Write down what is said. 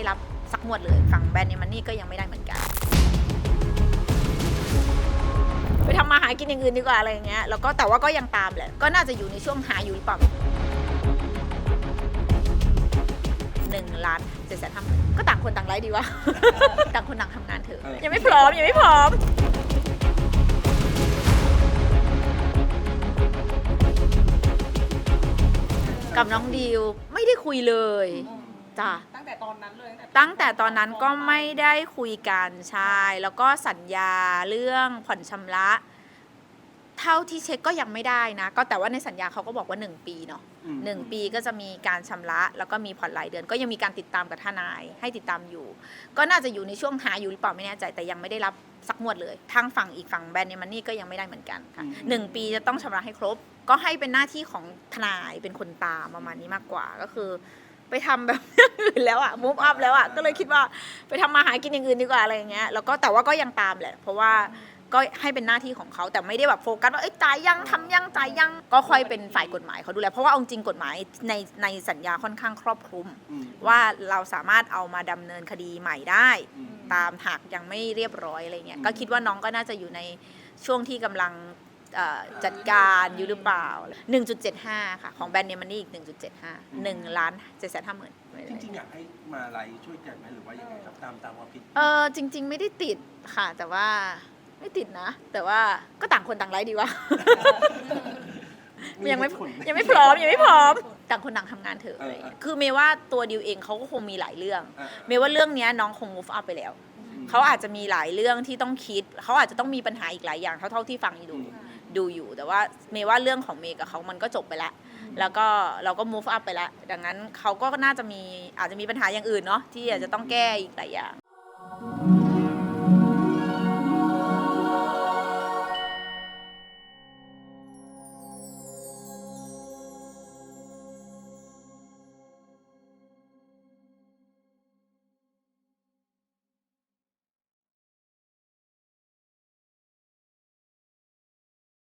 ได้รับสักงวดเลยฝั่งแบรนด์เนมันนี่ก็ยังไม่ได้เหมือนกัน ไปทำมาหากินอย่างอื่นดีกว่าอะไรอย่างเงี้ยแล้วก็แต่ว่าก็ยังตามแหละก็น่าจะอยู่ในช่วงหาอยู่หรือเปล่าหนึ่งล้านเจ็ดแสนห้าหมื่นก็ต่างคนต่างไร้ดีวะ ต่างคนต่างทำงานเถอะยังไม่พร้อมยังไม่พร้อมกับน้องดิวไม่ได้คุยเลย จ้ะ ตั้งแต่ตอนนั้นเลยตั้งแต่ตอนนั้นก็ไม่ได้คุยกันใช่แล้วก็สัญญาเรื่องผ่อนชำระ เท่าที่เช็คก็ยังไม่ได้นะ ก็แต่ว่าในสัญญาเขาก็บอกว่า 1 ปีเนาะหนึ่งปีก็จะมีการชำระ แล้วก็มีผ่อนรายเดือน ก็ยังมีการติดตามกับทนายให้ติดตามอยู่ ก็น่าจะอยู่ในช่วงหาอยู่หรือเปล่าไม่แน่ใจแต่ยังไม่ได้รับสักงวดเลย ทางฝั่งอีกฝั่งแบรนด์เนมันนี่ก็ยังไม่ได้เหมือนกันค่ะหนึ่งปีจะต้องชำระให้ครบ ก็ให้เป็นหน้าที่ของทนายเป็นคนตามประมาณนี้มากกว่าก็คือ ไปทำแบบอย่างอื่นแล้วอะมูฟอัพแล้วอะก็เลยคิดว่าไปทำมาหากินอย่างอื่นดีกว่าอะไรอย่างเงี้ยแล้วก็แต่ว่าก็ยังตามแหละ เพราะว่าก็ให้เป็นหน้าที่ของเขาแต่ไม่ได้แบบโฟกัสว่าเอ้ยจ่ายยังทำยังจ่ายยังก็ค่อยเป็นฝ่ายกฎหมายเขาดูแลเพราะว่าเอาจริงกฎหมายในในสัญญาค่อนข้างครอบคลุมอืมว่าเราสามารถเอามาดำเนินคดีใหม่ได้อืมตามหากยังไม่เรียบร้อยอะไรเงี้ยอืมก็คิดว่าน้องก็น่าจะอยู่ในช่วงที่กำลังเอ่อ จัดการอยู่หรือเปล่า 1.75 ค่ะ ของแบรนด์เนมันนี่อีก 1.75 1ล้าน7 5 0 0 0 0จริงๆอยากให้มาไลฟ์ช่วยกันไหมหรือว่ายังไงครับตามตามความคิดเออจริง ๆ ไม่ได้ติดค่ะ แต่ว่าไม่ติดนะ แต่ว่าก็ต่างคนต่างไลฟ์ดีวะยังไม่เหตุผลหยังไม่พร้อมยังไม่พร้อมต่างคนต่างทำงานเถอะเอออะไรเงี้ยคือเมย์ว่าตัวดิวเองเขาก็คงมีหลายเรื่องอ่าเมย์ว่าเรื่องเนี้ยน้องคง move up ไปแล้วเขาอาจจะมีหลายเรื่องที่ต้องคิด เขาอาจจะต้องมีปัญหาอีกหลายอย่างเท่าเท่าที่ฟังอยู่อืม ดูอยู่ แต่ว่าเมย์ว่าเรื่องของเมย์กับเขามันก็จบไปแล้ว แล้วก็เราก็ move up ไปแล้ว ดังนั้นเขาก็น่าจะมีอาจจะมีปัญหาอย่างอื่นเนาะที่อาจจะต้องแก้อีกหลายอย่าง